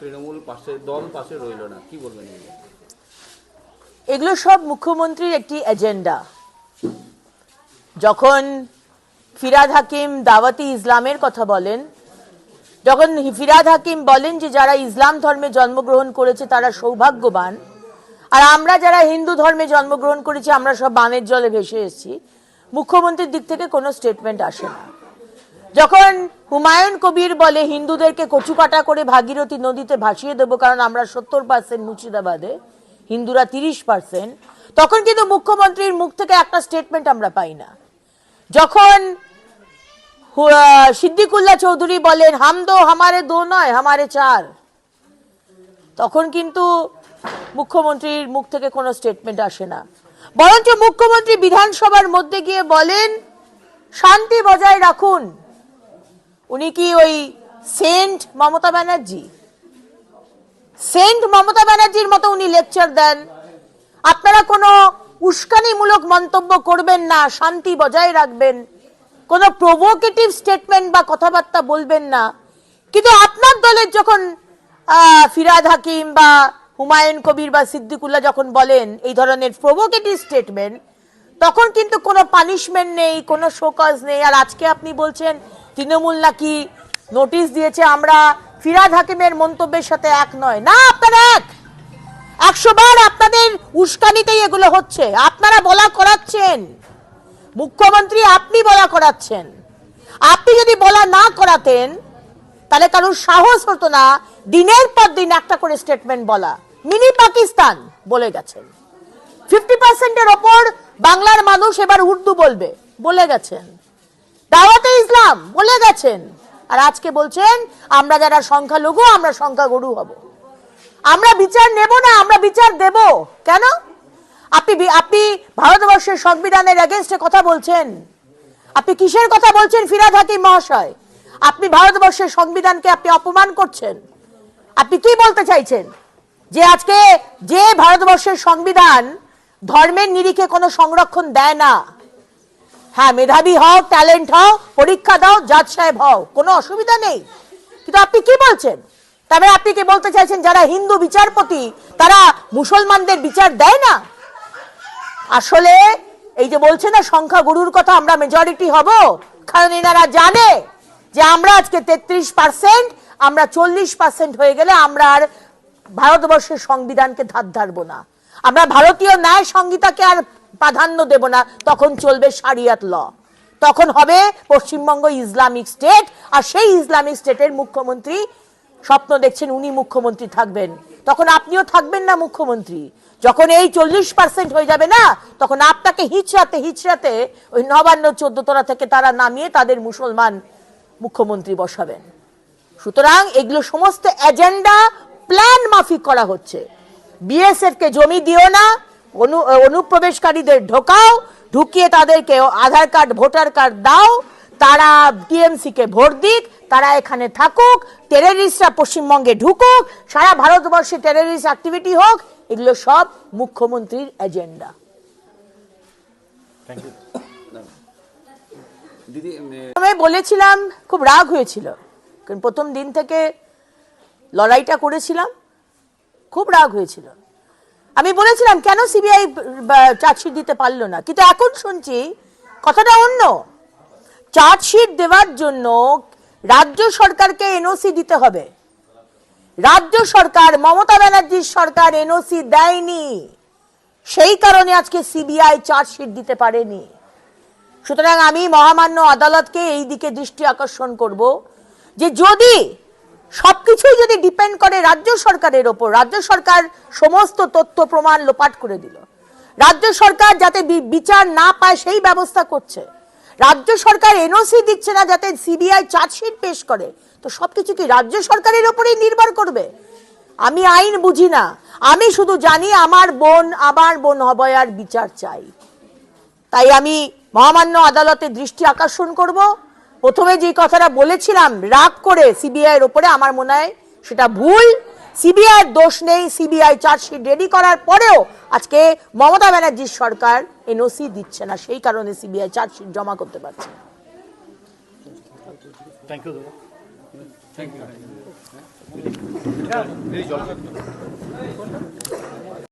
তৃণমূল পাশে, দল পাশে রইল না। কি বলবেন এগুলো? সব মুখ্যমন্ত্রীর একটি এজেন্ডা। যখন ফিরাদ হাকিম দাওয়াতি ইসলামের কথা বলেন, যখন ফিরাদ হাকিম বলেন যে যারা ইসলাম ধর্মে জন্মগ্রহণ করেছে, তারা সৌভাগ্যবান। আর আমরা যারা হিন্দু ধর্মে জন্মগ্রহণ করেছি, আমরা সব বানের জলে ভেসে এসেছি। মুখ্যমন্ত্রীর দিক থেকে কোনো স্টেটমেন্ট আসে না। যখন হুমায়ুন কবির বলে হিন্দুদেরকে কচুকাটা করে ভাগীরথী নদীতে ভাসিয়ে দেবো, কারণ আমরা সত্তর পার্সেন্ট মুর্শিদাবাদে, হিন্দুরা তিরিশ পার্সেন্ট তখন কিন্তু মুখ্যমন্ত্রীর মুখ থেকে একটা স্টেটমেন্ট আমরা পাই না। যখন সিদ্দিকুল্লাহ চৌধুরী বলেন, হাম দো হামারে দো নয়, হামারে চার। তখন কিন্তু মুখ্যমন্ত্রীর মুখ থেকে কোনো স্টেটমেন্ট আসে না। বরঞ্চ মুখ্যমন্ত্রী বিধানসভার মধ্যে গিয়ে বলেন, শান্তি বজায় রাখুন। উনি কি ওই সেন্ট মমতা ব্যানার্জি? সেন্ট মমতা ব্যানার্জির মতো উনি লেকচার দেন। আপনারা কোনো উস্কানিমূলক মন্তব্য করবেন না, শান্তি বজায় রাখবেন। কোনো প্রভোকেটিভ স্টেটমেন্ট বা কথাবার্তা বলবেন না। কিন্তু আপনার দলের যখন ফিরাদ হাকিম বা হুমায়ুন কবির বা সিদ্দিকুল্লাহ যখন বলেন এই ধরনের প্রভোকেটিভ স্টেটমেন্ট তখন কিন্তু কোনো পানিশমেন্ট নেই, কোনো শোকজ নেই। আর আজকে আপনি বলছেন তৃণমূল নাকি নোটিশ দিয়েছে, আমরা ফিরাদ হাকিমের মন্তব্যের সাথে এক নয়। না, আপনারা এক। একশো বার আপনাদের উস্কানিতেই এগুলো হচ্ছে। আপনারা বলা করাচ্ছেন। মুখ্যমন্ত্রী আপনি বলা করাচ্ছেন। আপনি যদি বলা না করাতেন, তাহলে কারোর সাহস হতো না দিনের পর দিন একটা করে স্টেটমেন্ট বলা। মিনি পাকিস্তান বলে গেছেন। ফিফটি পার্সেন্টের ওপর বাংলার মানুষ এবার উর্দু বলবে, বলে গেছেন। দাওয়াতে ইসলাম, বলে গেছেন। আর আজকে বলছেন, আমরা যারা সংখ্যালঘু, আমরা সংখ্যা সংখ্যাগুরু হব। আমরা বিচার নেব না, আমরা বিচার দেব। কেন? আপনি আপনি ভারতবর্ষের সংবিধানের এগেনস্টে কথা বলছেন। আপনি কিসের কথা বলছেন? ফিরাদ হাকিম মহাশয়, আপনি ভারতবর্ষের সংবিধানকে আপনি অপমান করছেন। আপনি কি বলতে চাইছেন? যে আজকে যে ভারতবর্ষের সংবিধান ধর্মের নিরিখে কোনো সংরক্ষণ দেয় না। হ্যাঁ মেধাবী হও ট্যালেন্ট হও, পরীক্ষা দাও জাজ সাহেব হও, কোনো অসুবিধা নেই। কিন্তু আপনি কি বলছেন? তবে আপনি কি বলতে চাইছেন, যারা হিন্দু বিচারপতি, তারা মুসলমানদের বিচার দেয় না? আসলে, এই যে বলছে না, সংখ্যা গুরুর কথা আমরা মেজরিটি হব, কারণ এনারা জানে যে আমরা আজকে তেত্রিশ পার্সেন্ট আমরা চল্লিশ পার্সেন্ট হয়ে গেলে আমরা আর ভারতবর্ষের সংবিধানকে ধার ধারবো না। আমরা ভারতীয় ন্যায় সংহিতাকে আর প্রাধান্য দেব না, তখন চলবে সারিয়াত ল। তখন হবে পশ্চিমবঙ্গ ইসলামিক স্টেট, আর সেই ইসলামিক স্টেটের মুখ্যমন্ত্রী, স্বপ্ন দেখছেন উনি মুখ্যমন্ত্রী থাকবেন। তখন আপনিও থাকবেন না মুখ্যমন্ত্রী। যখন এই চল্লিশ পার্সেন্ট হয়ে যাবে না, তখন আপনাকে হিচড়াতে হিচড়াতে ওই নবান্ন চোদ্দ চোদ্দতলা থেকে তারা নামিয়ে তাদের মুসলমান মুখ্যমন্ত্রী বসাবেন। সুতরাং এগুলো সমস্ত এজেন্ডা প্ল্যান মাফিক করা হচ্ছে। বিএসএফ কে জমি দিও না অনু অনুপ্রবেশকারীদের ঢোকাও ঢুকিয়ে তাদেরকে আধার কার্ড ভোটার কার্ড দাও তারা টিএমসি কে ভোট দিক তারা এখানে থাকুক টেররিস্টরা পশ্চিমবঙ্গে ঢুকুক সারা ভারতবর্ষে টেররিস্ট অ্যাক্টিভিটি হোক এগুলো সব মুখ্যমন্ত্রীর এজেন্ডা দিদি আমি বলেছিলাম খুব রাগ হয়েছিল কারণ প্রথম দিন থেকে লড়াইটা করেছিলাম খুব রাগ হয়েছিল। আমি বলেছিলাম, কেন সিবিআই চার্জশিট দিতে পারল না? কিন্তু এখন শুনছি, কথাটা অন্য। চার্জশিট দেওয়ার জন্য রাজ্য সরকারকে এনওসি দিতে হবে। রাজ্য সরকার, মমতা ব্যানার্জির সরকার এনওসি দেয়নি। সেই কারণে আজকে সিবিআই চার্জশিট দিতে পারেনি। সুতরাং আমি মহামান্য আদালতকে এই দিকে দৃষ্টি আকর্ষণ করব যে যদি সবকিছুই যদি ডিপেন্ড করে রাজ্য সরকারের ওপর, রাজ্য সরকার সমস্ত তথ্য, প্রমাণ লোপাট করে দিল। রাজ্য সরকার যাতে বিচার না পায়, সেই ব্যবস্থা করছে। রাজ্য সরকার এনওসি দিচ্ছে না যাতে সিবিআই চার্জশিট পেশ করে। তো সবকিছু কি রাজ্য সরকারের ওপরেই নির্ভর করবে? আমি আইন বুঝি না। আমি শুধু জানি আমার বোন আমার বোন হবয়ার বিচার চাই। তাই আমি মহামান্য আদালতের দৃষ্টি আকর্ষণ করব। প্রথমে যে কথাটা বলেছিলাম রাগ করে সিবিআই এর উপরে আমার মনে হয় সেটা ভুল। সিবিআই দোষ নেই সিবিআই চার্জশিট রেডি করার পরেও আজকে মমতা ব্যানার্জির সরকার এনওসি দিচ্ছে না সেই কারণে সিবিআই চার্জশিট জমা করতে পারছে না। Thank you